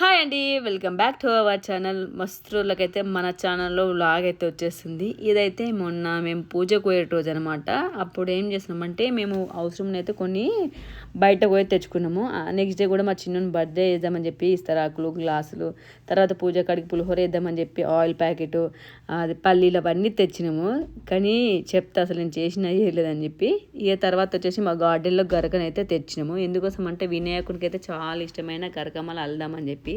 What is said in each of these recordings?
Hi hi అండి welcome back to our channel మస్తులకైతే మన ఛానల్లో వ్లాగ్ అయితే వచ్చేస్తుంది ఇదైతే మొన్న మేము పూజకు పోయే రోజు అనమాట అప్పుడు ఏం చేసినామంటే మేము అవసరం అయితే కొన్ని బయట పోయి తెచ్చుకున్నాము. నెక్స్ట్ డే కూడా మా చిన్న బర్త్డే వేద్దామని చెప్పి ఇస్తరాకులు గ్లాసులు తర్వాత పూజ కాడికి పులిహోర వేద్దామని చెప్పి ఆయిల్ ప్యాకెట్ అది పల్లీలు అవన్నీ తెచ్చినాము. కానీ చెప్తే అసలు నేను చేసిన చేయలేదని చెప్పి ఇక తర్వాత వచ్చేసి మా గార్డెన్లో గరకనైతే తెచ్చినాము. ఎందుకోసం అంటే వినాయకుడికి అయితే చాలా ఇష్టమైన గరకమ్మలు అల్దామని చెప్పి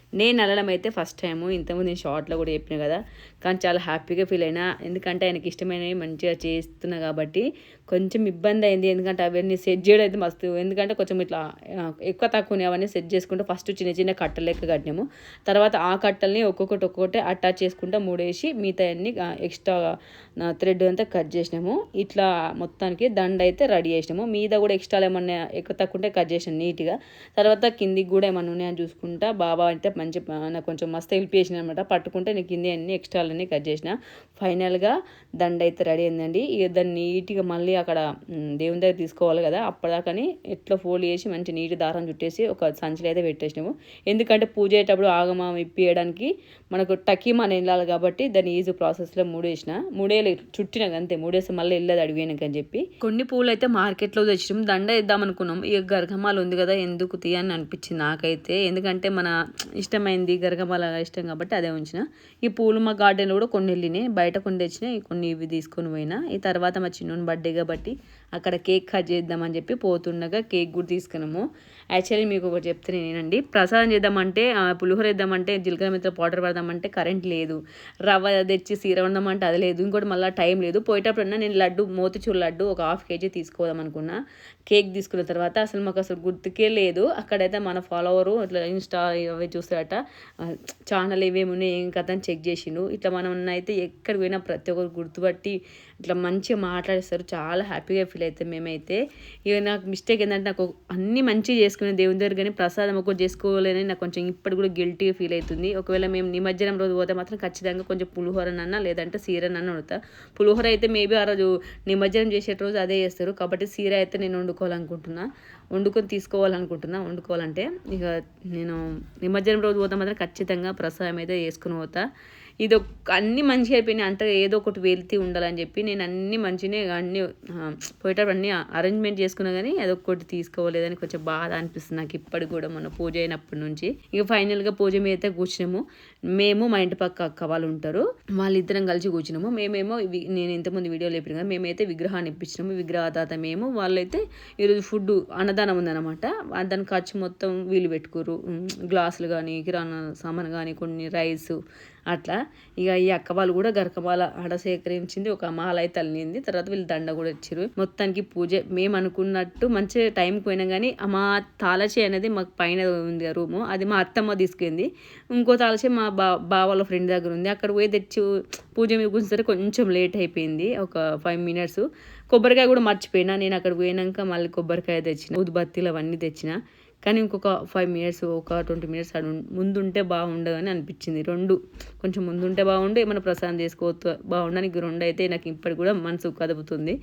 నేను అల్లడం అయితే ఫస్ట్ టైము ఇంతకుముందు నేను షార్ట్లో కూడా చెప్పిన కదా. కానీ చాలా హ్యాపీగా ఫీల్ అయినా ఎందుకంటే ఆయనకి ఇష్టమైనవి మంచిగా చేస్తున్నా కాబట్టి కొంచెం ఇబ్బంది అయింది. ఎందుకంటే అవన్నీ సెట్ చేయడం అయితే మస్తు. ఎందుకంటే కొంచెం ఇట్లా ఎక్కువ తక్కువ అవన్నీ సెట్ చేసుకుంటే ఫస్ట్ చిన్న చిన్న కట్టలు లెక్క కట్టినాము. తర్వాత ఆ కట్టల్ని ఒక్కొక్కటి ఒక్కొక్కటి అటాచ్ చేసుకుంటా మూడేసి మిగతా అన్ని ఎక్స్ట్రా థ్రెడ్ అంతా కట్ చేసినాము. ఇట్లా మొత్తానికి దండ అయితే రెడీ చేసినాము. మీద కూడా ఎక్స్ట్రా ఏమన్నా ఎక్కువ తక్కువ ఉంటే కట్ చేసినాం నీట్గా తర్వాత కిందికి కూడా ఏమన్నా ఉన్నాయని చూసుకుంటా బాబా అయితే మంచి నాకు కొంచెం మస్తు హెల్ప్ చేసిన అనమాట పట్టుకుంటే నేను కింద అన్ని ఎక్స్ట్రాలన్నీ కట్ చేసిన. ఫైనల్గా దండ అయితే రెడీ అయిందండి. ఇక దాన్ని నీట్గా మళ్ళీ అక్కడ దేవుని దగ్గర తీసుకోవాలి కదా. అప్పటిదాకని ఎట్లా ఫోల్డ్ చేసి మంచి నీటి దారం చుట్టేసి ఒక సంచిలో అయితే పెట్టేసినాము. ఎందుకంటే పూజ అయ్యేటప్పుడు ఆగమం ఇప్పియడానికి మనకు టకీమా అని వెళ్ళాలి కాబట్టి దాన్ని ఈజీ ప్రాసెస్లో మూడేసిన. మూడేళ్ళు చుట్టిన అంతే. మూడేసి మళ్ళీ వెళ్ళేది అడిగాను అని చెప్పి. కొన్ని పూలు అయితే మార్కెట్లో తెచ్చినాం దండ ఇద్దాం అనుకున్నాం ఇక గర్గమాలు ఉంది కదా ఎందుకు తీయని అనిపించింది నాకైతే. ఎందుకంటే మన ఇష్టమైంది గరగమాల ఇష్టం కాబట్టి అదే ఉంచిన. ఈ పూలు మా గార్డెన్లో కూడా కొన్ని వెళ్ళినాయి బయట కొన్ని తెచ్చినాయి కొన్ని ఇవి తీసుకొని పోయినా. ఈ తర్వాత మా చిన్నోని బర్త్డే కాబట్టి అక్కడ కేక్ కట్ చేద్దామని చెప్పి పోతుండగా కేక్ కూడా తీసుకున్నాము. యాక్చువల్లీ మీకు ఒకటి చెప్తే నేనండి. ప్రసాదం చేద్దామంటే ఆ, పులిహోర వేద్దామంటే జీలకర్ర మిత్ర పౌడర్ పెడదామంటే కరెంట్ లేదు. రవ్వ తెచ్చి సీర వండమంటే అది లేదు. ఇంకోటి మళ్ళీ టైం లేదు. పోయేటప్పుడన్నా నేను లడ్డు మోతిచూర్ లడ్డు ఒక హాఫ్ కేజీ తీసుకోదాం అనుకున్నా. కేక్ తీసుకున్న తర్వాత అసలు మాకు అసలు గుర్తుకే లేదు. అక్కడైతే మన ఫాలోవరు ఇట్లా ఇన్స్టా అవి చూస్తారట. ఛానల్ ఏమేమి ఉన్నాయి ఏం కథ అని చెక్ చేసిండు. ఇట్లా మనం అయితే ఎక్కడికి పోయినా ప్రతి ఒక్కరు గుర్తుపట్టి ఇట్లా మంచిగా మాట్లాడిస్తారు. చాలా హ్యాపీగా ఫీల్ అయితే మేమైతే ఇక నాకు మిస్టేక్ ఏంటంటే నాకు అన్నీ మంచిగా చేసుకునే దేవుని దగ్గర కానీ ప్రసాదం ఒకటి చేసుకోలేని నాకు కొంచెం ఇప్పుడు కూడా గిల్టీ ఫీల్ అవుతుంది. ఒకవేళ మేము నిమజ్జనం రోజు పోతే మాత్రం ఖచ్చితంగా కొంచెం పులిహోరనన్నా లేదంటే సీరనన్నా వండుతా. పులిహోర అయితే మేబీ ఆ రోజు నిమజ్జనం చేసే రోజు అదే చేస్తారు. కాబట్టి సీర అయితే నేను వండుకోవాలనుకుంటున్నా. వండుకొని తీసుకోవాలనుకుంటున్నా. వండుకోవాలంటే ఇక నేను నిమజ్జనం రోజు పోతే మాత్రం ఖచ్చితంగా ప్రసాదం అయితే వేసుకుని పోతా. ఇది అన్ని మంచిగా అయిపోయినాయి. అంతగా ఏదో ఒకటి వెళ్తీ ఉండాలని చెప్పి నేను అన్ని మంచినే అన్ని పోయేటప్పుడు అన్ని అరేంజ్మెంట్ చేసుకున్నా కానీ అదొకటి తీసుకోలేదని కొంచెం బాధ అనిపిస్తుంది నాకు ఇప్పటికి కూడా మన పూజ అయినప్పటి నుంచి. ఇక ఫైనల్గా పూజ మీద అయితే కూర్చున్నాము. మేము మా ఇంటి పక్క అక్క వాళ్ళు ఉంటారు. వాళ్ళిద్దరం కలిసి కూర్చున్నాము. మేమేమో నేను ఇంతకుముందు వీడియోలు చెప్పిన కదా మేమైతే విగ్రహాన్ని ఇప్పించినాము. విగ్రహదాత మేము వాళ్ళైతే ఈరోజు ఫుడ్ అన్నదానం ఉందన్నమాట. దాని ఖర్చు మొత్తం వీళ్ళు పెట్టుకోరు. గ్లాసులు కానీ కిరాణా సామాన్ కానీ కొన్ని రైస్ అట్లా ఇక ఈ అక్క వాళ్ళు కూడా గరకమాల ఆడ సేకరించింది ఒక మాల అయితే అల్లింది తర్వాత వీళ్ళు దండ కూడా ఇచ్చారు మొత్తానికి పూజ మేము అనుకున్నట్టు మంచి టైంకి పోయినా కానీ మా తాళచే అనేది మాకు పైన ఉంది రూము. అది మా అత్తమ్మ తీసుకుంది. ఇంకో తాళచే మా బా బావ వాళ్ళ ఫ్రెండ్ దగ్గర ఉంది. అక్కడ పోయి తెచ్చి పూజ మీద కొంచెం లేట్ అయిపోయింది ఒక ఫైవ్ మినిట్స్ కొబ్బరికాయ కూడా మర్చిపోయినా. నేను అక్కడ పోయినాక మళ్ళీ కొబ్బరికాయ తెచ్చిన ఊదుబత్తీలు అవన్నీ తెచ్చిన. కానీ ఇంకొక ఫైవ్ మినిట్స్ ఒక ట్వంటీ మినిట్స్ అడు ముందుంటే బాగుండదు అని అనిపించింది. రెండు కొంచెం ముందుంటే బాగుండు ఏమైనా ప్రసాదం చేసుకోవచ్చు బాగుండడానికి రెండు అయితే నాకు ఇప్పటికి కూడా మనసు కదుపుతుంది.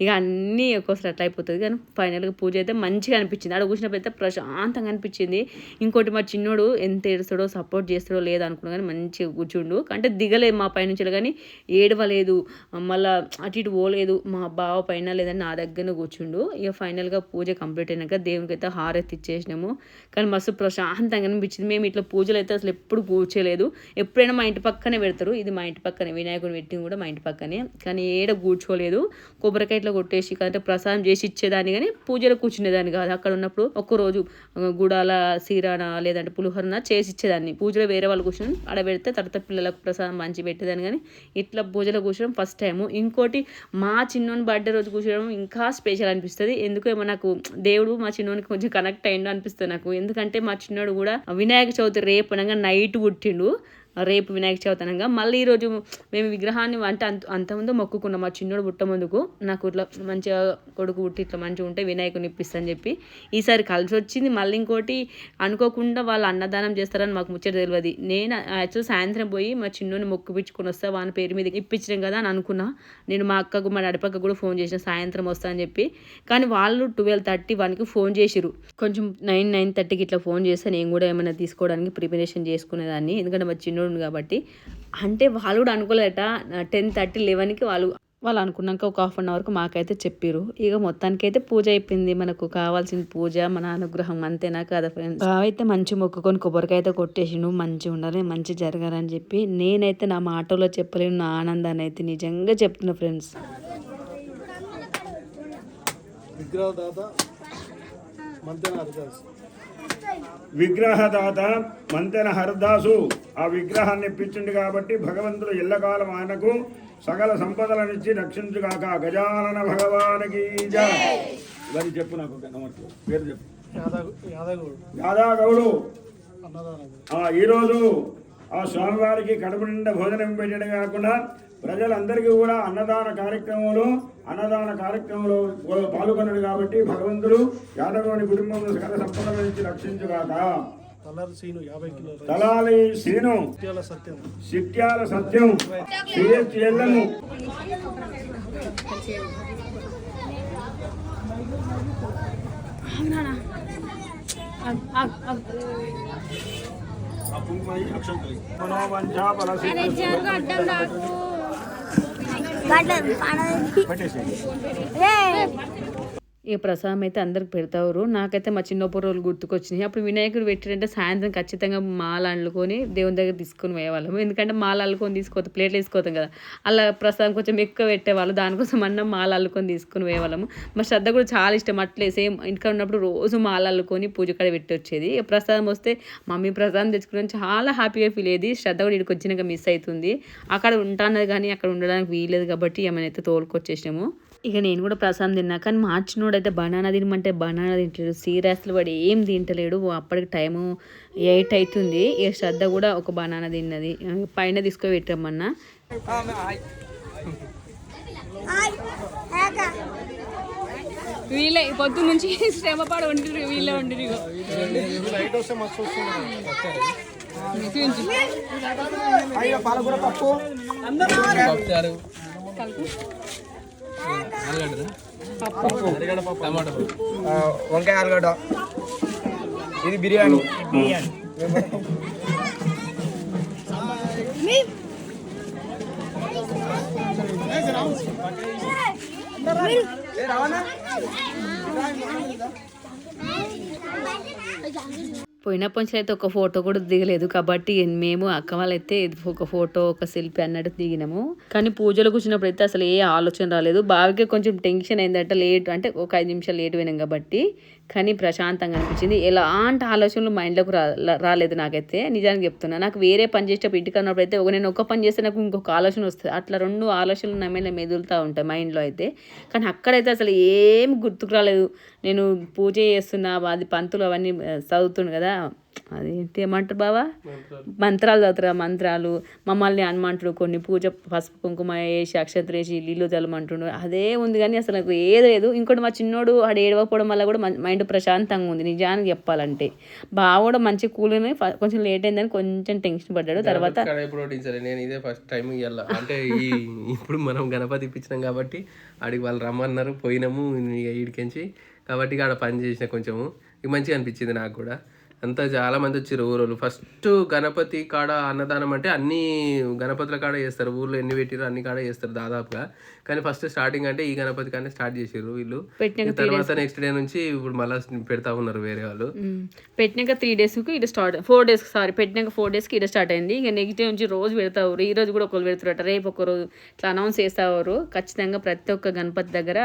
ఇక అన్నీ ఒక్కోసారి అట్లా అయిపోతుంది. కానీ ఫైనల్గా పూజ అయితే మంచిగా అనిపించింది. ఆడ కూర్చున్నప్పుడు అయితే ప్రశాంతంగా అనిపించింది. ఇంకోటి మా చిన్నోడు ఎంత ఏడుస్తాడో సపోర్ట్ చేస్తాడో లేదనుకున్నా కానీ మంచిగా కూర్చుండు. అంటే దిగలేదు మా పైనుంచి కానీ ఏడవలేదు. మళ్ళీ అటు ఇటు పోలేదు. మా బావ పైన లేదని నా దగ్గర కూర్చుండు. ఇక ఫైనల్గా పూజ కంప్లీట్ అయినాక దేవునికి అయితే హారతి చేసినాము. కానీ మస్తు ప్రశాంతంగా అనిపించింది. మేము ఇట్లా పూజలు అయితే అసలు ఎప్పుడు కూర్చోలేదు ఎప్పుడైనా మా ఇంటి పక్కనే పెడతారు. ఇది మా ఇంటి పక్కనే. వినాయకుని పెట్టింది కూడా మా ఇంటి పక్కనే. కానీ ఏడ కూర్చోలేదు. కొబ్బరికాయ ఇట్లా కొట్టేసి కంటే ప్రసాదం చేసి ఇచ్చేదాన్ని కానీ పూజలో కూర్చునేదాన్ని కాదు. అక్కడ ఉన్నప్పుడు ఒక్కరోజు గుడాల సీరాన లేదంటే పులిహోరన చేసి ఇచ్చేదాన్ని. పూజలో వేరే వాళ్ళు కూర్చొని ఆడ పెడితే తర్వాత పిల్లలకు ప్రసాదం మంచి పెట్టేదాన్ని కానీ ఇట్లా పూజలో కూర్చోడం ఫస్ట్ టైము. ఇంకోటి మా చిన్నోని బర్త్డే రోజు కూర్చోడం ఇంకా స్పెషల్ అనిపిస్తుంది. ఎందుకు ఏమో నాకు దేవుడు మా చిన్నోనికి కొంచెం కనెక్ట్ అయ్యిండు అనిపిస్తుంది నాకు. ఎందుకంటే మా చిన్నోడు కూడా వినాయక చవితి రేపు అనగా నైట్ పుట్టిండు. రేపు వినాయక చవితి అనగా మళ్ళీ ఈరోజు మేము విగ్రహాన్ని అంటే అంత అంతకుముందు మొక్కుకున్నాం. మా చిన్నోడు పుట్ట ముందుకు నాకు ఇట్లా మంచిగా కొడుకు పుట్టి ఇట్లా మంచిగా ఉంటే వినాయకుని ఇప్పిస్తాను చెప్పి ఈసారి కలిసి వచ్చింది. మళ్ళీ ఇంకోటి అనుకోకుండా వాళ్ళు అన్నదానం చేస్తారని మాకు ముచ్చట తెలియదు. నేను యాక్చువల్ సాయంత్రం పోయి మా చిన్నోని మొక్కు పిచ్చుకొని వస్తా వాని పేరు మీద ఇప్పించడం కదా అని అనుకున్నా. నేను మా అక్కకు మా నడిపక్క కూడా ఫోన్ చేసిన సాయంత్రం వస్తా అని చెప్పి. కానీ వాళ్ళు ట్వెల్వ్ థర్టీ వన్కి ఫోన్ చేసిరు కొంచెం నైన్ నైన్ థర్టీకి ఇట్లా ఫోన్ చేస్తే నేను కూడా ఏమైనా తీసుకోవడానికి ప్రిపరేషన్ చేసుకునేదాన్ని. ఎందుకంటే మా చిన్నోడు కాబట్టి. అంటే వాళ్ళు కూడా అనుకోలేట టెన్ థర్టీ లెవెన్కి వాళ్ళు వాళ్ళు అనుకున్నాక ఒక హాఫ్ అన్ అవర్కి మాకైతే చెప్పారు ఇక మొత్తానికైతే పూజ అయిపోయింది. మనకు కావాల్సిన పూజ మన అనుగ్రహం అంతేనా కదా ఫ్రెండ్స్ అయితే మంచి మొక్కుకొని కొబ్బరికాయ అయితే కొట్టేసిండు. మంచి ఉండాలి మంచి జరగాలని చెప్పి. నేనైతే నా మాటలో చెప్పలేను నా ఆనందాన్ని అయితే నిజంగా చెప్తున్నా ఫ్రెండ్స్ విగ్రహదాత విగ్రహదాత మంతెన హరిదాసు ఆ విగ్రహాన్ని ఇప్పించిండు కాబట్టి భగవంతుడు ఎల్లకాలం ఆయనకు సకల సంపదలనిచ్చి రక్షించుగాక. గజానన భగవానికి ఇవన్నీ చెప్పు నాకు పేరు చెప్పు. యాదగౌడ్. ఈరోజు ఆ స్వామివారికి కడుపు నిండా భోజనం పెట్టడం కాకుండా ప్రజలందరికీ కూడా అన్నదాన కార్యక్రమంలో అన్నదాన కార్యక్రమంలో పాల్గొన్నాడు కాబట్టి భగవంతుడు యాదవుని కుటుంబంలో సకల సంపదల నుంచి రక్షించుగాక. తలాలి సీను ముత్యాల సత్యం. సిహెచ్ ఎల్లము మనోవంచా పెట్టేసేయండి. ఇక ప్రసాదం అయితే అందరికి పెడతారు. నాకైతే మా చిన్నప్పుడు రోజులు గుర్తుకొచ్చినాయి. అప్పుడు వినాయకుడు పెట్టారంటే సాయంత్రం ఖచ్చితంగా మాల అల్లుకొని దేవుని దగ్గర తీసుకొని పోయేవాళ్ళం ఎందుకంటే మాల అల్లుకొని తీసుకోవద్దు ప్లేట్లు తీసుకోతాం కదా. అలా ప్రసాదం కొంచెం ఎక్కువ పెట్టేవాళ్ళు. దానికోసం అన్నం మాల అల్లుకొని తీసుకొని పోయేవాళ్ళము. మా శ్రద్ధ కూడా చాలా ఇష్టం. అట్లే సేమ్ ఇంటికాడ ఉన్నప్పుడు రోజు మాల అల్లుకొని పూజ కాడ పెట్టి వచ్చేది ప్రసాదం వస్తే మమ్మీ ప్రసాదం తెచ్చుకుని చాలా హ్యాపీగా ఫీల్ అయ్యేది. శ్రద్ధ కూడా ఇక్కడికి వచ్చినాక మిస్ అవుతుంది. అక్కడ ఉంటానది కానీ అక్కడ ఉండడానికి వీలేదు కాబట్టి ఏమైనా అయితే తోలుకొచ్చేసినాము. ఇక నేను కూడా ప్రసాదం తిన్నా. కానీ మార్చినోడు అయితే బనానా తినమంటే బనానా తింటలేడు సీరియస్లు వాడు ఏం తింటలేడు. అప్పటికి టైము ఎయిట్ అవుతుంది ఇక శ్రద్ధ కూడా ఒక బనానా తిన్నది. పైన తీసుకొని పెట్టమ్మన్నా వీళ్ళే పొద్దు నుంచి శ్రమ పడి ఉండిరు వీళ్ళే వస్తుంది వంకాయ ఆలుగడ్డ ఇది బిర్యానీ బిర్యానీ పోయినప్పటి నుంచి అయితే ఒక ఫోటో కూడా దిగలేదు. కాబట్టి మేము అక్క వాళ్ళైతే ఒక ఫోటో ఒక సెల్ఫీ అన్నట్టు దిగినాము. కానీ పూజలు కూర్చున్నప్పుడు అయితే అసలు ఏ ఆలోచన రాలేదు. బావికి కొంచెం టెన్షన్ అయిందంటే లేట్ అంటే ఒక ఐదు నిమిషాలు లేట్ పోయినాం కాబట్టి. కానీ ప్రశాంతంగా అనిపించింది. ఎలాంటి ఆలోచనలు మైండ్లోకి రా రాలేదు నాకైతే. నిజానికి చెప్తున్నా నాకు వేరే పని చేసేటప్పుడు ఇంటికి అన్నప్పుడు అయితే ఒక నేను ఒక పని చేస్తే నాకు ఇంకొక ఆలోచన వస్తుంది. అట్లా రెండు ఆలోచనలు నా మీద మెదులుతూ ఉంటాయి మైండ్లో అయితే. కానీ అక్కడైతే అసలు ఏం గుర్తుకు రాలేదు. నేను పూజ చేస్తున్నా అది పంతులు అవన్నీ చదువుతుండు కదా అదేంటి ఏమంటారు బావా? మంత్రాలు. చదువుతారు ఆ మంత్రాలు. మమ్మల్ని అనుమంటాడు కొన్ని పూజ పసుపు కుంకుమ వేసి అక్షంతలు వేసి నీళ్ళు చల్లమంటుండు. అదే ఉంది కానీ అసలు నాకు ఏది లేదు. ఇంకోటి మా చిన్నోడు ఆడ ఏడవకపోవడం వల్ల కూడా మైండ్ ప్రశాంతంగా ఉంది. నిజానికి చెప్పాలంటే. బావ కూడా మంచి కూల్గానే కొంచెం లేట్ అయిందని కొంచెం టెన్షన్ పడ్డాడు. తర్వాత నేను ఇదే ఫస్ట్ టైం ఇవ్వాల అంటే ఈ ఇప్పుడు మనం గణపతి ఇప్పించినాం కాబట్టి ఆడికి వాళ్ళు రమ్మన్నారు. పోయినాము ఇక ఈడికించి. కాబట్టి ఇక ఆడ పని చేసిన కొంచెము. ఇక మంచిగా అనిపించింది నాకు కూడా. అంతా చాలా మంది వచ్చారు ఊరోళ్ళు ఫస్ట్ గణపతి కాడ అన్నదానం అంటే అన్ని గణపతుల కాడ చేస్తారు. ఊర్లో ఎన్ని పెట్టిరో అన్ని కాడ చేస్తారు దాదాపుగా. కానీ ఫస్ట్ స్టార్టింగ్ అంటే ఈ గణపతి కానీ స్టార్ట్ చేసారు వీళ్ళు. తర్వాత నెక్స్ట్ డే నుంచి ఇప్పుడు మళ్ళీ పెడతా ఉన్నారు వేరే వాళ్ళు. పెట్టినాక త్రీ డేస్కి ఇటు స్టార్ట్ ఫోర్ డేస్ సారీ పెట్టినాక ఫోర్ డేస్కి ఇటు స్టార్ట్ అయింది. ఇక నెక్స్ట్ డే నుంచి రోజు పెడతారు ఈ రోజు కూడా ఒకరు పెడతారట. రేపు ఒక రోజు ఇట్లా అనౌన్స్ చేస్తారు ఖచ్చితంగా ప్రతి ఒక్క గణపతి దగ్గర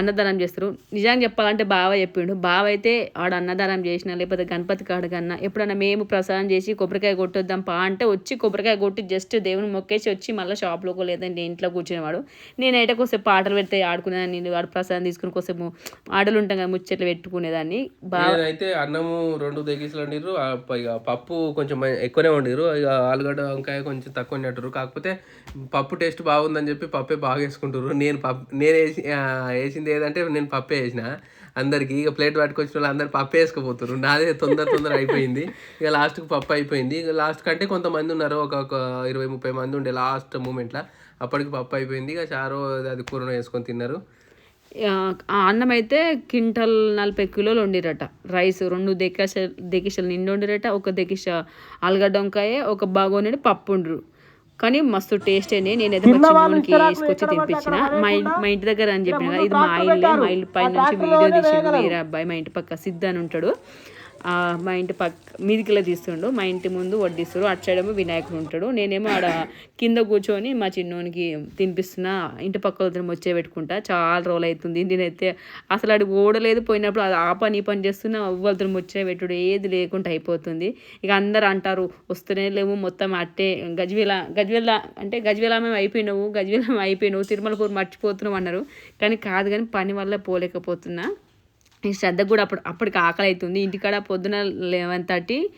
అన్నదానం చేస్తారు. నిజంగా చెప్పాలంటే బావ చెప్పిండు. బావ అయితే ఆడ అన్నదానం చేసిన లేకపోతే గణపతి కాడ కన్నా ఎప్పుడన్నా మేము ప్రసాదం చేసి కొబ్బరికాయ కొట్టొద్దాం పా అంటే వచ్చి కొబ్బరికాయ కొట్టి జస్ట్ దేవుని మొక్కేసి వచ్చి మళ్ళీ షాప్లోకి లేదంటే ఇంట్లో కూర్చునేవాడు. నేనైతే కొసేపు ఆటలు పెడితే ఆడుకునేదాన్ని. వాడు ప్రసాదం తీసుకుని కొద్దిసేపు ఆటలు ఉంటాం కదా ముచ్చట్లు పెట్టుకునేదాన్ని. బాగా అయితే అన్నము రెండు దెగిసులు వండిర్రు. ఇక పప్పు కొంచెం ఎక్కువనే వండిర్రు. ఇక ఆలుగడ్డ వంకాయ కొంచెం తక్కువ వండినట్టు కాకపోతే పప్పు టేస్ట్ బాగుందని చెప్పి పప్పే బాగా వేసుకుంటారు నేను పప్పు నేను వేసి వేసింది ఏదంటే నేను పప్పే వేసిన. అందరికి ఇక ప్లేట్ పట్టుకొచ్చిన వాళ్ళు అందరు పప్పు వేసుకుపోతారు నాదే తొందర తొందర అయిపోయింది. ఇక లాస్ట్కి పప్పు అయిపోయింది. ఇక లాస్ట్ కంటే కొంతమంది ఉన్నారు. ఒక ఇరవై ముప్పై మంది ఉండే లాస్ట్ మూమెంట్లో. అప్పటికి పప్పు అయిపోయింది. ఇక చారో అది కూర వేసుకొని తిన్నారు. అన్నం అయితే క్వింటల్ నలభై కిలోలు వండిరట. రైస్ రెండు దెక్కస దెకిసలు నిండు వండిరట. ఒక దెకిస ఆలుగడ్డ వంకాయ ఒక బాగోని పప్పు వండరు. కానీ మస్తు టేస్ట్ అయినాయి. నేనైతే మా చిన్నోనికి వేసుకొచ్చి తినిపించిన. మా ఇంటి మా ఇంటి దగ్గర అని చెప్పిన కదా. ఇది మా ఇల్లే మా ఇల్లు పైన నుంచి వీడియో తీసిండు వేరే అబ్బాయి మా ఇంటి పక్క సిద్ధ అని ఉంటాడు. మా ఇంటి పక్క మీదికిలా తీస్తుండు. మా ఇంటి ముందు వడ్డిస్తారు అటు సైడ్ ఏమో వినాయకుడు ఉంటాడు. నేనేమో ఆడ కింద కూర్చొని మా చిన్నోనికి తినిపిస్తున్నా. ఇంటి పక్క వదిలి వచ్చే పెట్టుకుంటా. చాలా రోజులు అవుతుంది నేనైతే అసలు అడిగి ఓడలేదు. పోయినప్పుడు అది ఆ పని ఈ పని చేస్తున్నా. వదిలి వచ్చే పెట్టుడు. ఏది లేకుండా అయిపోతుంది. ఇక అందరు అంటారు వస్తూనే లేవు. మొత్తం అట్టే. గజ్వేల గజ్వేల అంటే గజ్వేల మేము అయిపోయినావు. గజ్వేల అయిపోయినావు. తిరుమలపూర్ మర్చిపోతున్నావు అన్నారు. కానీ కాదు కానీ పని వల్ల పోలేకపోతున్నా. ఈ శ్రద్ధ కూడా అప్పుడు అప్పటికి ఆకలి అవుతుంది ఇంటికాడ పొద్దున లెవెన్ థర్టీకి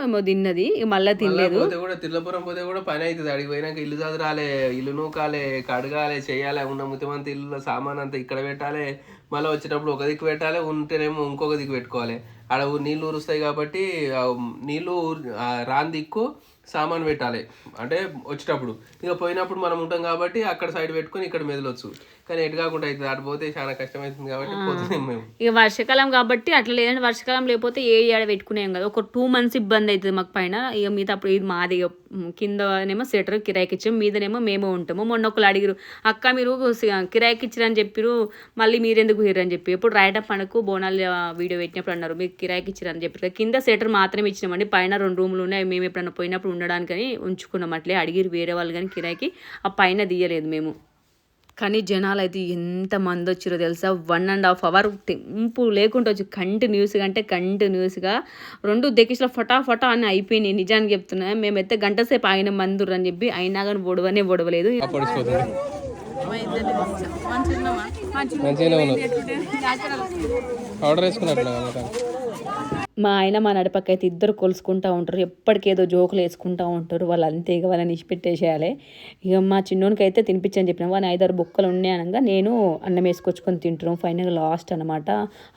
ఏమో తిన్నది. మళ్ళీ తినలేదు. పోతే కూడా తిరులపురం పోతే కూడా పని అవుతుంది అడిగి పోయినాక ఇల్లు చదరాలే ఇల్లు నూకాలే కడగాలి చేయాలి ఉన్న ముత్యమంత ఇల్లు సామాన్ అంతా ఇక్కడ పెట్టాలి మళ్ళీ వచ్చేటప్పుడు ఒక దిక్కు పెట్టాలి ఉంటేనేమో ఇంకొక దిక్కు పెట్టుకోవాలి. ఆడ ఊ- నీళ్ళు ఊరుస్తాయి కాబట్టి ఆ రాని దిక్కు సామాన్ పెట్టాలి. అంటే వచ్చేటప్పుడు. ఇక పోయినప్పుడు మనం ఉంటాం కాబట్టి అక్కడ సైడ్ పెట్టుకొని ఇక్కడ మెదలొచ్చు. కానీ ఎటు కాకుండా అవుతుంది అటు పోతే చాలా కాబట్టి పోతున్నాం మేము. ఇక వర్షాకాలం కాబట్టి అట్లా లేదంటే వర్షాకాలం లేకపోతే ఏ ఏడ పెట్టుకునేం కదా. ఒక టూ మంత్స్ ఇబ్బంది అవుతుంది మాకు పైన. ఇక మిగతా అప్పుడు ఇది మాది కిందనేమో సెటర్ కిరాయికి ఇచ్చాము మీదనేమో మేము ఉంటాము. మొన్న ఒకళ్ళు అడిగిరు అక్క మీరు కిరాయికి ఇచ్చిరని చెప్పిరు మళ్ళీ మీరు ఎందుకు అని చెప్పి. ఎప్పుడు రైటప్ పండుగకు బోనాలు వీడియో పెట్టినప్పుడు అన్నారు మీకు కిరాయికి ఇచ్చిరని చెప్పారు కింద సెటర్ మాత్రమే ఇచ్చినామండి. పైన రెండు రూములు ఉన్నాయి. మేము ఎప్పుడన్నా పోయినప్పుడు ఉండడానికని ఉంచుకున్నాం. అట్లే అడిగిరు వేరే వాళ్ళు కానీ కిరాయికి. ఆ పైన తీయలేదు మేము. కానీ జనాలు అయితే ఎంత మంది వచ్చిరో తెలుసా వన్ అండ్ హాఫ్ అవర్ తెంపు లేకుండా వచ్చి కంటిన్యూస్గా అంటే కంటిన్యూస్గా రెండు దెకిస్లో ఫటాఫటా అని అయిపోయినాయి నిజానికి చెప్తున్నా మేమైతే గంట సేపు ఆయన మందురు అని చెప్పి అయినా కానీ బొడవనే బొడవలేదు మంచిగానే ఉన్నావు ఆర్డర్ వేసుకున్నట్లు మా ఆయన మా నడిపక్క అయితే ఇద్దరు కొలుసుకుంటా ఉంటారు. ఎప్పటికేదో జోకులు వేసుకుంటా ఉంటారు. వాళ్ళు అంతే ఇక వాళ్ళని ఇచ్చిపెట్టేసేయాలి. ఇక మా చిన్నోనికి అయితే తినిపించని చెప్పిన వాళ్ళని ఐదారు బుక్కలు ఉన్నాయి అనగా నేను అన్నం వేసుకొచ్చుకొని తింటున్నాం. ఫైనల్ లాస్ట్ అనమాట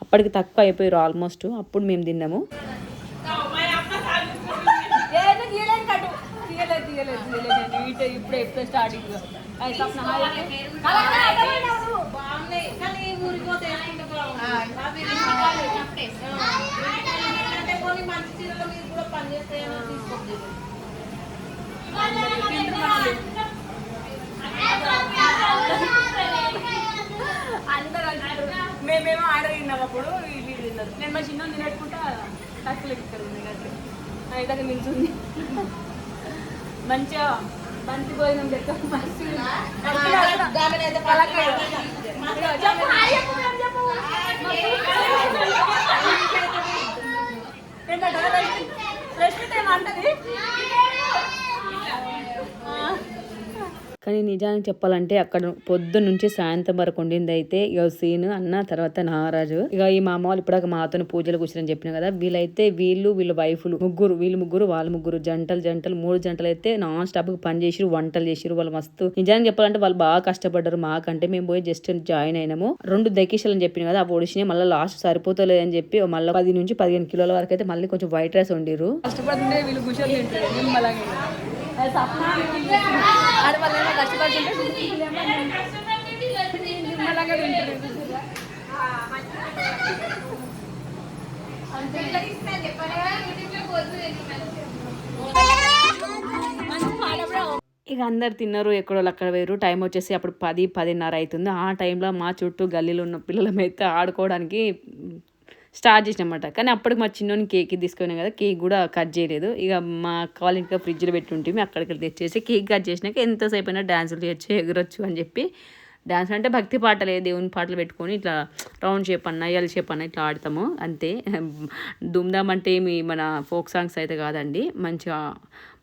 అప్పటికి తక్కువ అయిపోయారు ఆల్మోస్ట్. అప్పుడు మేము తిన్నాము. మేమేమో ఆడ తిన్నాం అప్పుడు వీళ్ళు తిన్నారు నేను మా చిన్న తినట్టుకుంటా కక్కులు ఎక్కుతారు అయితే నిల్చుంది మంచిగా బంతి భోజనం చెప్తా అంటది కానీ నిజానికి చెప్పాలంటే అక్కడ పొద్దు నుంచి సాయంత్రం వరకు ఉండింది అయితే ఇక సీన్ అన్న తర్వాత నాగరాజు. ఇక ఈ మామ వాళ్ళు ఇప్పుడు మాతో పూజలు కూర్చొని చెప్పిన కదా వీళ్ళైతే వీళ్ళు వీళ్ళ వైఫ్లు ముగ్గురు వీళ్ళు ముగ్గురు వాళ్ళ ముగ్గురు జంటలు జంటలు మూడు జంటలు అయితే నాన్ స్టాప్ పని చేసిరు వంటలు చేసిరు వాళ్ళు మస్తు. నిజానికి చెప్పాలంటే వాళ్ళు బాగా కష్టపడ్డారు మాకంటే మేము పోయి జస్ట్ జాయిన్ అయినాము. రెండు దెకిషలు అని చెప్పిన కదా ఆ పొడిచినాయి మళ్ళీ లాస్ట్ సరిపోతలేదని చెప్పి మళ్ళీ పది నుంచి పదిహేను కిలోల వరకు అయితే మళ్ళీ కొంచెం వైట్ రైస్ వండిరు. కష్టపడుతుంటే వీళ్ళు కూర్చొని ఆడవాళ్ళు ఏమో కష్టపడుతుంటే ఇక అందరు తిన్నారు ఎక్కడో అక్కడ వేరు టైం వచ్చేసి అప్పుడు పది పదిన్నర అవుతుంది. ఆ టైంలో మా చుట్టూ గల్లీలో ఉన్న పిల్లలమైతే ఆడుకోవడానికి స్టార్ట్ చేసినమాట. కానీ అప్పటికి మా చిన్నోని కేక్ తీసుకున్నాం కదా కేక్ కూడా కట్ చేయలేదు. ఇక మా కాల్ ఇంకా ఫ్రిడ్జ్లో పెట్టి ఉంటే అక్కడికి తెచ్చేసి కేక్ కట్ చేసినాక ఎంతసేపు అయినా డ్యాన్సులు చేయొచ్చు ఎగరొచ్చు అని చెప్పి డ్యాన్స్ అంటే భక్తి పాటలే దేవుని పాటలు పెట్టుకొని ఇట్లా రౌండ్ షేప్ అన్న ఎల్ షేప్ అన్న ఇట్లా ఆడతాము అంతే. దుమ్దాం అంటే ఏమి మన ఫోక్ సాంగ్స్ అయితే కాదండి. మంచిగా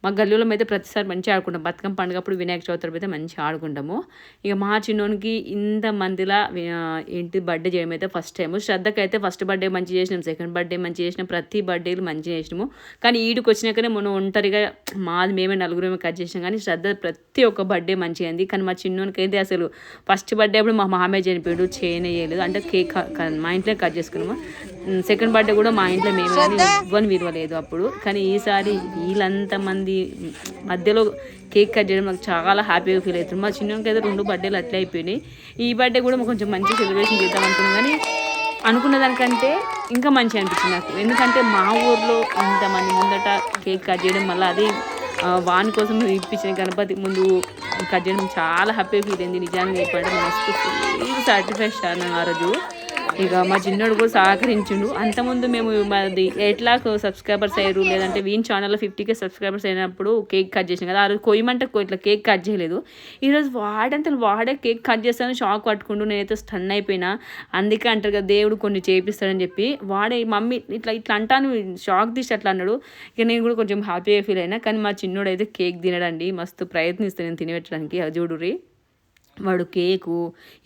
మా గల్లీలో అయితే ప్రతిసారి మంచిగా ఆడుకుంటాం. బతుకమ్మ పండుగ అప్పుడు వినాయక చవితి అయితే మంచిగా ఆడుకుంటాము. ఇక మా చిన్నోనికి ఇంత మందిలా వి- ఆ, ఏంటి బర్త్డే చేయడం అయితే ఫస్ట్ టైం శ్రద్ధకి అయితే ఫస్ట్ బర్త్డే మంచి చేసినాం. సెకండ్ బర్త్డే మంచి చేసినాం. ప్రతి బర్త్డేలు మంచి చేసినాము. కానీ ఈడికి వచ్చినాకనే మనం ఒంటరిగా మాది మేమే నలుగురేమే కట్ చేసినాం. కానీ శ్రద్ధ ప్రతి ఒక్క బర్త్డే మంచిగా అయింది. కానీ మా చిన్నోనికి అయితే అసలు ఫస్ట్ బర్త్డే అప్పుడు మా మామయ్య చనిపోయాడు. చేయలేదు అంటే కేక్ మా ఇంట్లో కట్ చేసుకున్నాము. సెకండ్ బర్త్డే కూడా మా ఇంట్లో మేమే కానీ ఇవ్వని విలువలేదు అప్పుడు. కానీ ఈసారి వీళ్ళంత ఇది మధ్యలో కేక్ కట్ చేయడం నాకు చాలా హ్యాపీగా ఫీల్ అవుతుంది. మా చిన్నకి అయితే రెండు బర్త్డేలు అట్లే అయిపోయినాయి. ఈ బర్త్డే కూడా కొంచెం మంచి సెలబ్రేషన్ చేద్దాం అనుకున్నాను కానీ అనుకున్న దానికంటే ఇంకా మంచి అనిపించింది నాకు. ఎందుకంటే మా ఊర్లో ఇంతమంది ముందట కేక్ కట్ చేయడం వల్ల అది వాన్ కోసం ఇప్పించిన గణపతి ముందు కట్ చేయడం చాలా హ్యాపీ ఫీల్ అయింది. నిజానికి చెప్పాడు మస్తు ఫుల్ సాటిస్ఫాక్షన్ ఆ రోజు. ఇక మా చిన్నోడు కూడా సహకరించిండు. అంతకుముందు మేము మాది ఎట్లా సబ్స్క్రైబర్స్ అయ్యారు. లేదంటే వీన్ ఛానల్లో ఫిఫ్టీకే సబ్స్క్రైబర్స్ అయినప్పుడు కేక్ కట్ చేసాం కదా. ఆ రోజు కొయ్యమంటే ఇట్లా కేక్ కట్ చేయలేదు. ఈరోజు వాడంత వాడే కేక్ కట్ చేస్తాను షాక్ పట్టుకుంటూ నేనైతే స్టన్ అయిపోయినా. అందుకే అంటారు కదా దేవుడు కొన్ని చేపిస్తాడని చెప్పి. వాడే మమ్మీ ఇట్లా ఇట్లా అంటాను. షాక్ తీసి అట్లా అన్నాడు. ఇక నేను కూడా కొంచెం హ్యాపీగా ఫీల్ అయినా. కానీ మా చిన్నోడు అయితే కేక్ తినడండి. మస్తు ప్రయత్నిస్తాను నేను తినబెట్టడానికి అది చూడుర్రి. వాడు కేకు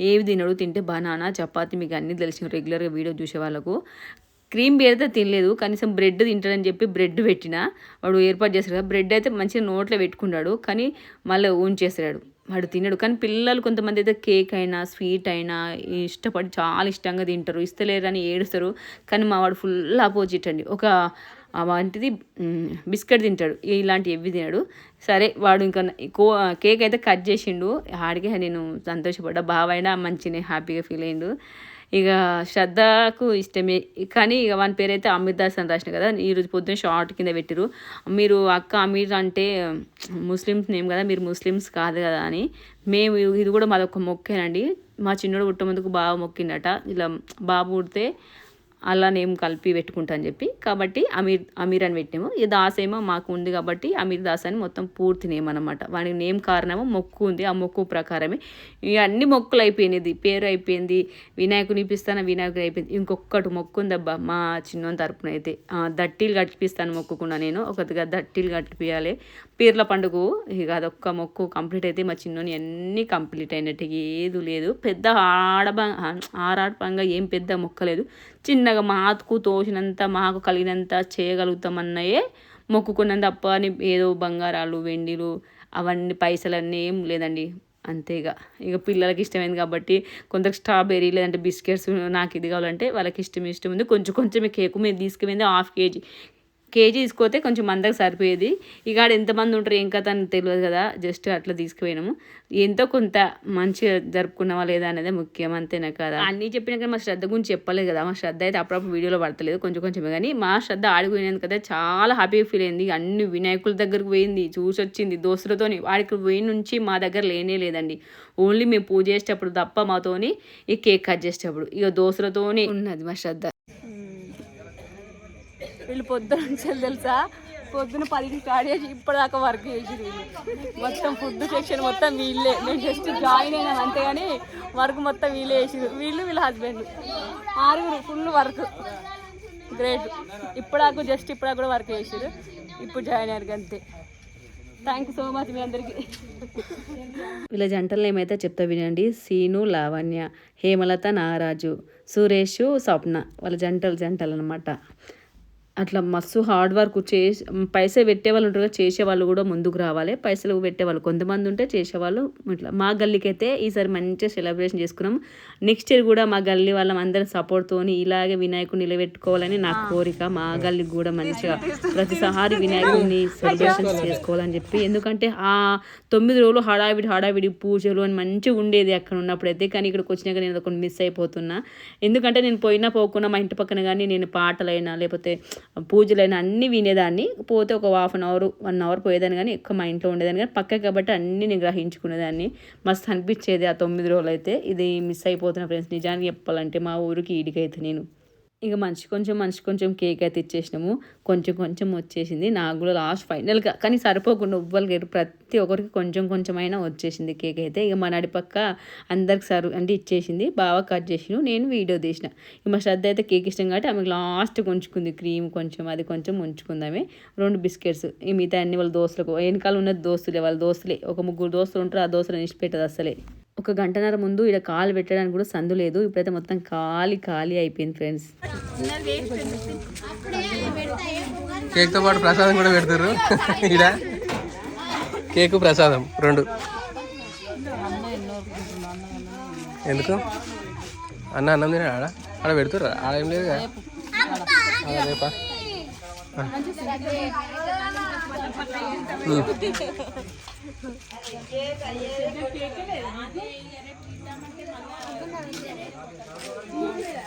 ఏవి తినడు తింటే బనానా చపాతి మీకు అన్నీ తెలిసిన రెగ్యులర్గా వీడియో చూసే వాళ్ళకు. క్రీమ్ అయితే తినలేదు కనీసం బ్రెడ్ తింటాడని చెప్పి బ్రెడ్ పెట్టిన. వాడు ఏర్పాటు చేస్తాడు కదా బ్రెడ్ అయితే మంచిగా నోట్లో పెట్టుకున్నాడు కానీ మళ్ళీ ఉంచేస్తాడు వాడు తినడు. కానీ పిల్లలు కొంతమంది అయితే కేక్ అయినా స్వీట్ అయినా ఇష్టపడి చాలా ఇష్టంగా తింటారు. ఇస్తలేరు అని ఏడుస్తారు కానీ మా వాడు ఫుల్ ఆపోజిట్ అండి. ఒక అలాంటిది బిస్కెట్ తింటాడు. ఇలాంటి ఎవ్వి తినడు. సరే వాడు ఇంకా కో కేక్ అయితే కట్ చేసిండు. ఆడికే నేను సంతోషపడ్డా. బావైనా మంచిగా హ్యాపీగా ఫీల్ అయ్యిండు ఇక శ్రద్ధకు ఇష్టమే. కానీ ఇక వాని పేరు అయితే అమీర్ దాస్ అని రాసిన కదా ఈరోజు పొద్దున్న షార్ట్ కింద పెట్టిరు మీరు అక్క అమీర్ అంటే ముస్లిమ్స్ నేమ్ కదా మీరు ముస్లిమ్స్ కాదు కదా అని. మేము ఇది కూడా మాదొక మొక్కేనండి. మా చిన్నోడు పుట్టమందుకు బాగా మొక్కిండట. ఇలా బాబు పుడితే అలా నేమ్ కలిపి పెట్టుకుంటా అని చెప్పి. కాబట్టి అమీర్ అమీర్ అని పెట్టాము ఈ దాస్ ఏమో మాకు ఉంది కాబట్టి అమీర్ దాస్ అని మొత్తం పూర్తి నేమ్ అనమాట వాడి నేమ్ కారణము మొక్కు ఉంది. ఆ మొక్కు ప్రకారమే ఇక అన్ని మొక్కులు అయిపోయినది పేరు అయిపోయింది. వినాయకుని ఇప్పిస్తాను? వినాయకుడు అయిపోయింది. ఇంకొకటి మొక్కు ఉందబ్బా మా చిన్నోని తరపున అయితే. దట్టీలు కట్టిపిస్తాను మొక్కుకున్నా నేను. ఒకటిగా దట్టీలు కట్టిపియాలి పీర్ల పండుగ. ఇక అదొక్క మొక్కు కంప్లీట్ అయితే మా చిన్నోని అన్నీ కంప్లీట్ అయినట్టు ఏది లేదు. పెద్ద ఆడబ ఆరాడపంగా ఏం పెద్ద మొక్కలేదు చిన్నగా మాకు తోచినంత మాకు కలిగినంత చేయగలుగుతామన్నయే మొక్కుకున్నంత తప్ప అని ఏదో బంగారాలు వెండిలు అవన్నీ పైసలన్నీ ఏం లేదండి. అంతేగా ఇక. పిల్లలకి ఇష్టమైంది కాబట్టి కొందరికి స్ట్రాబెర్రీ లేదంటే బిస్కెట్స్ నాకు ఇది కావాలంటే వాళ్ళకి ఇష్టం ఇష్టం ఉంది. కొంచెం కొంచెం కేకు మీరు తీసుకుపోయింది హాఫ్ కేజీ కేజీ తీసుకోతే కొంచెం మందకు సరిపోయేది. ఇక ఆడ ఎంతమంది ఉంటారు ఏం కథ అని తెలియదు కదా జస్ట్ అట్లా తీసుకుపోయినాము. ఎంతో కొంత మంచిగా జరుపుకున్నావా లేదా అనేది ముఖ్యం అంతేనా కదా. అన్నీ చెప్పినా కానీ మా శ్రద్ధ గురించి చెప్పలేదు కదా. మా శ్రద్ధ అయితే అప్పుడప్పుడు వీడియోలో పడతలేదు కొంచెం కొంచెమే కానీ మా శ్రద్ధ ఆడిపోయినందుకు కదా చాలా హ్యాపీగా ఫీల్ అయింది. అన్ని వినాయకుల దగ్గరకు పోయింది చూసి వచ్చింది దోస్తులతోని వాడికి పోయి నుంచి మా దగ్గర లేనే లేదండి. ఓన్లీ మేము పూజ చేసేటప్పుడు తప్ప మాతోని ఈ కేక్ కట్ చేసేటప్పుడు. ఇక దోస్తులతోనే ఉన్నది మా శ్రద్ధ. వీళ్ళు పొద్దున నుంచి తెలుసా? పొద్దున పదికి స్టార్ట్ చేసి ఇప్పటిదాకా వర్క్ చేసి వీళ్ళు. మొత్తం ఫుడ్ సెక్షన్ మొత్తం వీళ్ళే. నేను జస్ట్ జాయిన్ అయినాను అంతేగాని వర్క్ మొత్తం వీళ్ళే చేసిరు వీళ్ళు వీళ్ళ హస్బెండ్ ఆరుగురు ఫుల్ వర్క్ గ్రేట్ ఇప్పటిదాకా జస్ట్ ఇప్పటిదాకా కూడా వర్క్ చేసిరు ఇప్పుడు జాయిన్ అయ్యారు అంతే. థ్యాంక్ యూ సో మచ్ మీ అందరికీ. వీళ్ళ జంటలు ఏమైతే చెప్తా వినండి. సీను లావణ్య హేమలత నాగరాజు సురేష్ స్వప్న. వాళ్ళ జంటలు జంటలు అనమాట అట్లా మస్తు హార్డ్ వర్క్ చేసి పైసలు పెట్టే వాళ్ళు ఉంటారు కదా, చేసే వాళ్ళు కూడా ముందుకు రావాలి. పైసలు పెట్టేవాళ్ళు కొంతమంది ఉంటే చేసేవాళ్ళు ఇట్లా. మా గల్లీకి అయితే ఈసారి మంచిగా సెలబ్రేషన్ చేసుకున్నాం నెక్స్ట్ ఇయర్ కూడా మా గల్లీ వాళ్ళం అందరి సపోర్ట్తోని ఇలాగే వినాయకుని నిలబెట్టుకోవాలని నా కోరిక. మా గల్లీకి కూడా మంచిగా ప్రతిసారి వినాయకుడిని సెలబ్రేషన్స్ చేసుకోవాలని చెప్పి. ఎందుకంటే ఆ తొమ్మిది రోజులు హడావిడి హడావిడి పూజలు అని మంచిగా ఉండేది అక్కడ ఉన్నప్పుడైతే. కానీ ఇక్కడికి వచ్చినాక నేను కొన్ని మిస్ అయిపోతున్నా. ఎందుకంటే నేను పోయినా పోకుండా మా ఇంటి పక్కన కానీ నేను పాటలైనా లేకపోతే పూజలైన అన్నీ వినేదాన్ని. పోతే ఒక half an hour one hour పోయేదాన్ని కానీ ఎక్కువ మా ఇంట్లో ఉండేదాన్ని కానీ పక్క కాబట్టి అన్నీ నేను గ్రహించుకునేదాన్ని. మస్తు అనిపించేది ఆ తొమ్మిది రోజులు అయితే ఇది మిస్ అయిపోతున్న ఫ్రెండ్స్ నిజానికి చెప్పాలంటే మా ఊరికి ఈడికైతే నేను. ఇక మనిషి కొంచెం మనిషి కొంచెం కేక్ అయితే ఇచ్చేసినాము. కొంచెం కొంచెం వచ్చేసింది. నాకు కూడా లాస్ట్ ఫైనల్గా కానీ సరిపోకుండా ఉవ్వలు ప్రతి ఒక్కరికి కొంచెం కొంచెమైనా వచ్చేసింది కేక్ అయితే. ఇక మా నడిపక్క అందరికి సర్వ్ అంటే ఇచ్చేసింది. బాగా కట్ చేసిన నేను వీడియో తీసిన. ఇక మా శ్రద్ధ అయితే కేక్ ఇష్టం కాబట్టి ఆమె లాస్ట్ ఉంచుకుంది క్రీమ్ కొంచెం అది కొంచెం ఉంచుకుందామే. రెండు బిస్కెట్స్ ఈ మిగతా అన్ని వాళ్ళ దోస్తులకు వెనకాల ఉన్న దోస్తులే వాళ్ళ దోస్తులే. ఒక ముగ్గురు దోస్తులు ఉంటారు. ఆ దోస్తులు నిలిచిపెట్టదు అసలే ఒక గంటన్నర ముందు ఇక్కడ కాలు పెట్టడానికి కూడా సందు లేదు. ఇప్పుడైతే మొత్తం ఖాళీ ఖాళీ అయిపోయింది ఫ్రెండ్స్. కేక్తో పాటు ప్రసాదం కూడా పెడతారు. ఇక్కడ కేకు ప్రసాదం రెండు. ఎందుకు? అన్న అన్నం తిన ఆడ? ఆడ ఆడ ఏం లేదు రేపా.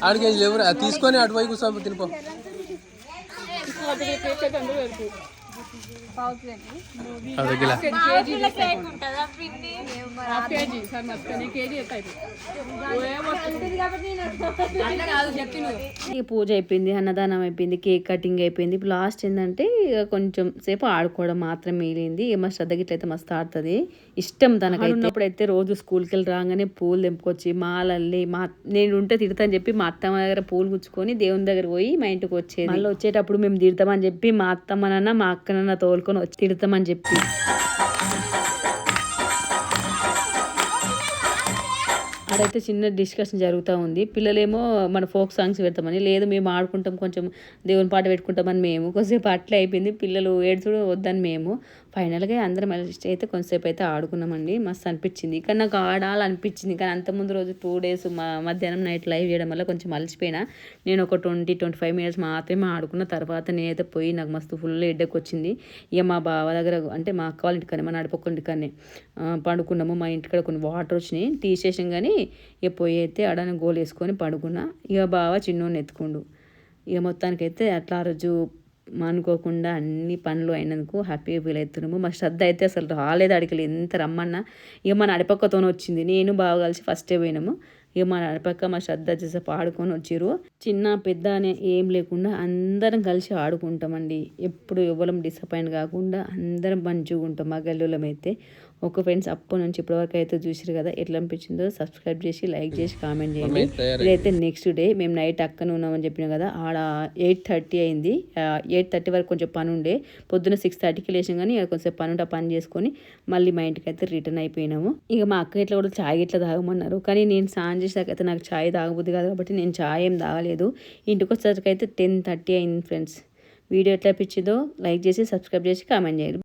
ఆడికి ఎవరు తీసుకొని అటువైపు పోయి కూర్చో తినిపో. అర్ధ కిలో కేజీ సార్ మర్చిపోయి కేజీ ఎత్త ఇక పూజ అయిపోయింది అన్నదానం అయిపోయింది కేక్ కటింగ్ అయిపోయింది. ఇప్పుడు లాస్ట్ ఏంటంటే ఇక కొంచెం సేపు ఆడుకోవడం మాత్రం మిగిలింది ఇక మా శ్రద్ధ గిట్ల అయితే మస్తు ఆడుతుంది. ఇష్టం తనకు ఉన్నప్పుడు అయితే రోజు స్కూల్కి వెళ్ళి రాగానే పూలు తెంపుకొచ్చి మాలల్లి మా నేను ఉంటే తిడతాను చెప్పి మా అత్తమ్మ దగ్గర పూలు గుచ్చుకొని దేవుని దగ్గర పోయి మా ఇంటికి వచ్చేది. మళ్ళీ వచ్చేటప్పుడు మేము తిడతామని చెప్పి మా అత్తమ్మనన్న మా అక్కనన్న తోలుకొని వచ్చి తిడతామని చెప్పి. అక్కడైతే చిన్న డిస్కషన్ జరుగుతూ ఉంది. పిల్లలేమో మన ఫోక్ సాంగ్స్ పెడతామని లేదు మేము ఆడుకుంటాం కొంచెం దేవుని పాట పెట్టుకుంటామని మేము. కొంచెంసేపు అట్లే అయిపోయింది. పిల్లలు ఏడుచుడు వద్దని మేము. ఫైనల్గా అందరం అయితే కొంతసేపు అయితే ఆడుకున్నామండి. మస్తు అనిపించింది. కానీ నాకు ఆడాలనిపించింది. కానీ అంత ముందు రోజు టూ డేస్ మా మధ్యాహ్నం నైట్ లైవ్ చేయడం వల్ల కొంచెం అలసిపోయినా. నేను ఒక ట్వంటీ ట్వంటీ ఫైవ్ మినిట్స్ మాత్రమే ఆడుకున్న తర్వాత నేనైతే పోయి నాకు మస్తు ఫుల్ ఎడ్డకు వచ్చింది ఇక మా బావ దగ్గర అంటే మా అక్క వాళ్ళ ఇంటికనే మా నడిపొక్క ఇంటికనే పడుకున్నాము. మా ఇంటికాడ కొన్ని వాటర్ వచ్చినాయి. తీసేసాం కానీ ఇక పోయి అయితే అడని గోలు వేసుకొని పడుకున్నా. ఇక బావ చిన్నోని ఎత్తుకుండు. ఇక మొత్తానికైతే అట్లా ఆ రోజు అనుకోకుండా అన్ని పనులు అయినందుకు హ్యాపీగా ఫీల్ అవుతున్నాము. మా శ్రద్ధ అయితే అసలు రాలేదు అడిగలేదు ఎంత రమ్మన్నా. ఇక మా నడిపక్కతో వచ్చింది. నేను బాగా కలిసి ఫస్టే పోయినాము. ఇక మా నడిపక్క మా శ్రద్ధ చేసే ఆడుకొని వచ్చిర్రు. చిన్న పెద్ద అనే ఏం లేకుండా అందరం కలిసి ఆడుకుంటామండి. ఎప్పుడు ఎవరం డిసప్పాయింట్ కాకుండా అందరం మంచిగా ఉంటాం మా గల్లులం అయితే. ఒక ఫ్రెండ్స్ అప్పటి నుంచి ఇప్పటివరకు అయితే చూసారు కదా ఎట్లా అనిపించిందో సబ్స్క్రైబ్ చేసి లైక్ చేసి కామెంట్ చేయండి. ఇదైతే నెక్స్ట్ డే మేము నైట్ అక్కనే ఉన్నామని చెప్పినాం కదా ఆడ ఎయిట్ థర్టీ అయింది. ఎయిట్ థర్టీ వరకు కొంచెం పని ఉండే. పొద్దున్న సిక్స్ థర్టీకి లేచాం కానీ ఇక కొంచెం పని ఉంటే పని చేసుకొని మళ్ళీ మా ఇంటికి అయితే రిటర్న్ అయిపోయినాము. ఇక మా అక్క ఇట్లా కూడా చాయ్ ఇట్లా తాగమన్నారు. కానీ నేను స్నానం చేసాక అయితే నాకు చాయ్ తాగబుద్ది కాదు కాబట్టి నేను చాయ్ ఏం తాగలేదు. ఇంటికి వచ్చేసరికి అయితే టెన్ థర్టీ అయింది ఫ్రెండ్స్ వీడియో ఎట్లా అనిపించిందో లైక్ చేసి సబ్స్క్రైబ్ చేసి కామెంట్ చేయండి.